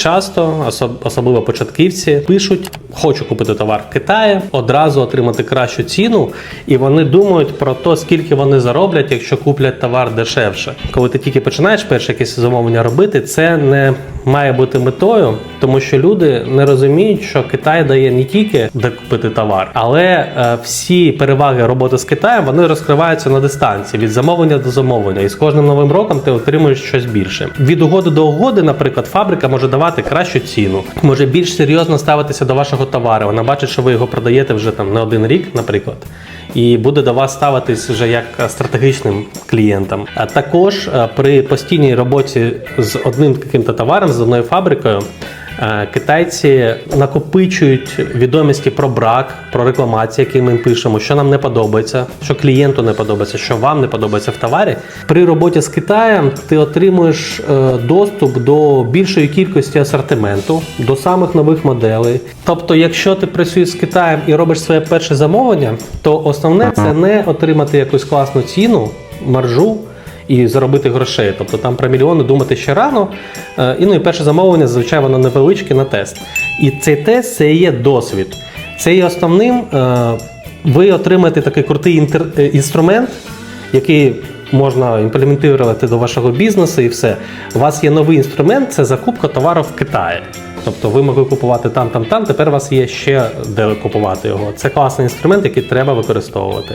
Часто, особ- особливо початківці, пишуть: хочу купити товар в Китаї, одразу отримати кращу ціну, і вони думають про те, скільки вони зароблять, якщо куплять товар дешевше. Коли ти тільки починаєш перше якесь замовлення робити, це не має бути метою, тому що люди не розуміють, що Китай дає не тільки де купити товар, але е, всі переваги роботи з Китаєм вони розкриваються на дистанції від замовлення до замовлення, і з кожним новим роком ти отримуєш щось більше. Від угоди до угоди, наприклад, фабрика може давати кращу ціну, може більш серйозно ставитися до вашого товару. Вона бачить, що ви його продаєте вже там не один рік, наприклад. І буде до вас ставитись вже як стратегічним клієнтам. А також е, при постійній роботі з одним яким-то товаром, з фабрикою, Е, Китайці накопичують відомості про брак, про рекламації, які ми пишемо, що нам не подобається, що клієнту не подобається, що вам не подобається в товарі. При роботі з Китаєм ти отримуєш е, доступ до більшої кількості асортименту, до самих нових моделей. Тобто, якщо ти працюєш з Китаєм і робиш своє перше замовлення, то основне це не отримати якусь класну ціну, маржу і заробити грошей. Тобто там про мільйони думати ще рано. Е, І ну і перше замовлення, зазвичай воно невеличке на тест. І цей тест це і є досвід. Це є основним. е, Ви отримаєте такий крутий інтер- е, інструмент, який можна імплементувати до вашого бізнесу і все. У вас є новий інструмент це закупка товару в Китаї. Тобто ви могли купувати там, там, там. Тепер у вас є ще де купувати його. Це класний інструмент, який треба використовувати.